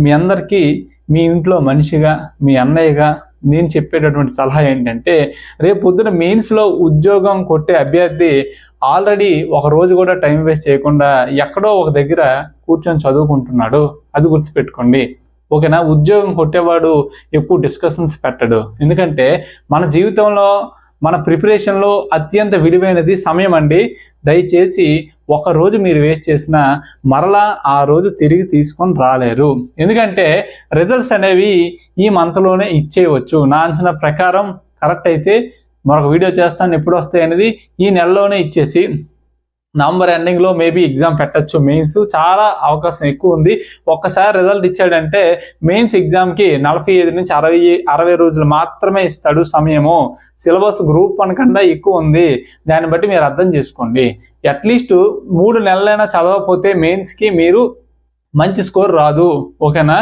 మీ అందరికీ మీ ఇంట్లో మనిషిగా మీ అన్నయ్యగా నేను చెప్పేటటువంటి సలహా ఏంటంటే రేపు పొద్దున మెయిన్స్లో ఉద్యోగం కొట్టే అభ్యర్థి ఆల్రెడీ ఒక రోజు కూడా టైం వేస్ట్ చేయకుండా ఎక్కడో ఒక దగ్గర కూర్చొని చదువుకుంటున్నాడు. అది గుర్తుపెట్టుకోండి. ఓకేనా? ఉద్యోగం కొట్టేవాడు ఎక్కువ డిస్కషన్స్ పెట్టడు. ఎందుకంటే మన జీవితంలో మన ప్రిపరేషన్లో అత్యంత విలువైనది సమయం అండి దయచేసి ఒక రోజు మీరు వేస్ట్ చేసిన మరలా ఆ రోజు తిరిగి తీసుకొని రాలేరు. ఎందుకంటే రిజల్ట్స్ అనేవి ఈ మంత్లోనే ఇచ్చేయవచ్చు. నా అంచనా ప్రకారం కరెక్ట్ అయితే మరొక వీడియో చేస్తాను. ఎప్పుడు వస్తాయి అనేది ఈ నెలలోనే ఇచ్చేసి నవంబర్ ఎండింగ్లో మేబీ ఎగ్జామ్ పెట్టచ్చు. మెయిన్స్ చాలా అవకాశం ఎక్కువ ఉంది. ఒక్కసారి రిజల్ట్ ఇచ్చాడంటే మెయిన్స్ ఎగ్జామ్కి నలభై ఐదు నుంచి అరవై అరవై రోజులు మాత్రమే ఇస్తాడు సమయము. సిలబస్ గ్రూప్ వన్ కన్నా ఎక్కువ ఉంది. దాన్ని బట్టి మీరు అర్థం చేసుకోండి. అట్లీస్ట్ మూడు నెలలైనా చదవకపోతే మెయిన్స్కి మీరు మంచి స్కోర్ రాదు. ఓకేనా